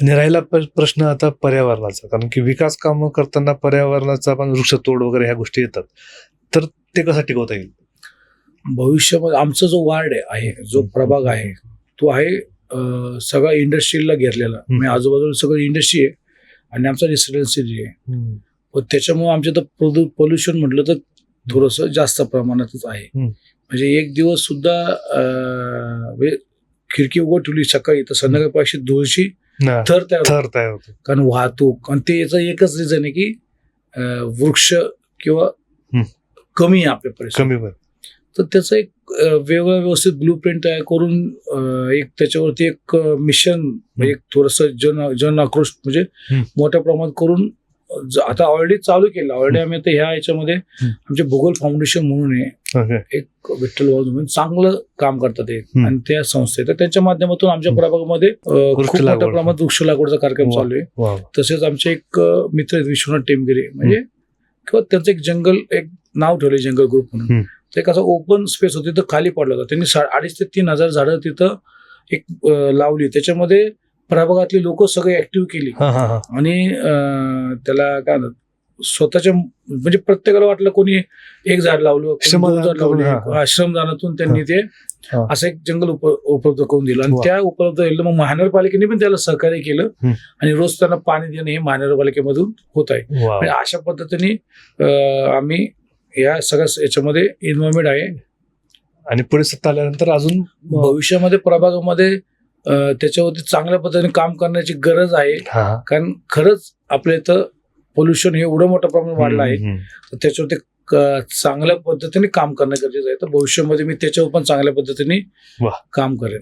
आणि राहिला प्रश्न आता पर्यावरणाचा कारण की विकास कामं करताना पर्यावरणाचा पण वृक्षतोड वगैरे ह्या गोष्टी येतात. तर ते कसं टिकवता येईल? भविष्यामध्ये आमचा जो वार्ड आहे जो प्रभाग आहे तो आहे सगळा इंडस्ट्रीला घेरलेला. म्हणजे आजूबाजूला सगळं इंडस्ट्री आहे आणि आमचा रेसिडेन्सी आहे. पण त्याच्यामुळे आमच्या तर पोल्युशन म्हटलं तर थोडंसं जास्त प्रमाणातच आहे. म्हणजे एक दिवस सुद्धा म्हणजे खिडकी उघड ठेवली सकाळी तर संध्याकाळी पाचशे दोनशे थर तयार. थर तयार होतो कारण वाहतूक आणि ते याचं एकच रिझन आहे की अं, वृक्ष किंवा हम्म. कमी आहे आपल्या परिसरात कमी पण तर त्याचं एक अं, वेगळं व्यवस्थित ब्लू प्रिंट तयार करून अं, एक त्याच्यावरती एक मिशन एक थोडस जन जन आक्रोश म्हणजे हम्म. मोठ्या प्रमाणात करून आता ऑलरेडी चालू केलं. ऑलरेडी आम्ही आता ह्या याच्यामध्ये आमचे भूगोल फाउंडेशन म्हणून आहे. एक विठ्ठल म्हणून चांगलं काम करतात ते. आणि त्या संस्थे तर त्यांच्या माध्यमातून आमच्या. प्रभागामध्ये खूप. मोठ्या प्रमाणात वृक्ष लागवडचा कार्यक्रम. चालू आहे. तसेच आमचे एक मित्र आहेत विश्वनाथ टेमगिरे. म्हणजे किंवा त्यांचं एक जंगल एक नाव ठेवले जंगल ग्रुप म्हणून. एक असं ओपन स्पेस होती तर खाली पडला होता. त्यांनी अडीच ते तीन हजार झाडं तिथं एक लावली. त्याच्यामध्ये प्रभागातली लोक सगळे ऍक्टिव्ह केली हा हा हा आणि अं, त्याला काय म्हणतात स्वतःच्या म्हणजे प्रत्येकाला वाटलं कोणी एक झाड लावलं कोणी श्रमदान झाड करून, लावले हा, हा. हा, श्रमदानातून त्यांनी ते हा. असं एक जंगल उप- उपलब्ध करून दिलं आणि वा. त्या उपलब्ध केलं मग महानगरपालिकेने पण त्याला सहकार्य केलं हम्म. आणि रोज त्यांना पाणी देणं हे महानगरपालिकेमधून होत आहे म्हणजे अशा पद्धतीने अं, आम्ही या सगळ्या याच्यामध्ये इन्व्हॉल्वमेंट आहे आणि पुढे सत्ता आल्यानंतर अजून भविष्यामध्ये प्रभागामध्ये त्याच्यावरती चांगल्या पद्धतीने काम करण्याची गरज आहे. कारण खरंच आपल्या इथं पोल्युशन हे एवढं मोठ्या प्रमाणात वाढलं आहे. त्याच्यावरती चांगल्या पद्धतीने काम करणं गरजेचं आहे. तर भविष्यामध्ये मी त्याच्यावर पण चांगल्या पद्धतीने. काम करेन.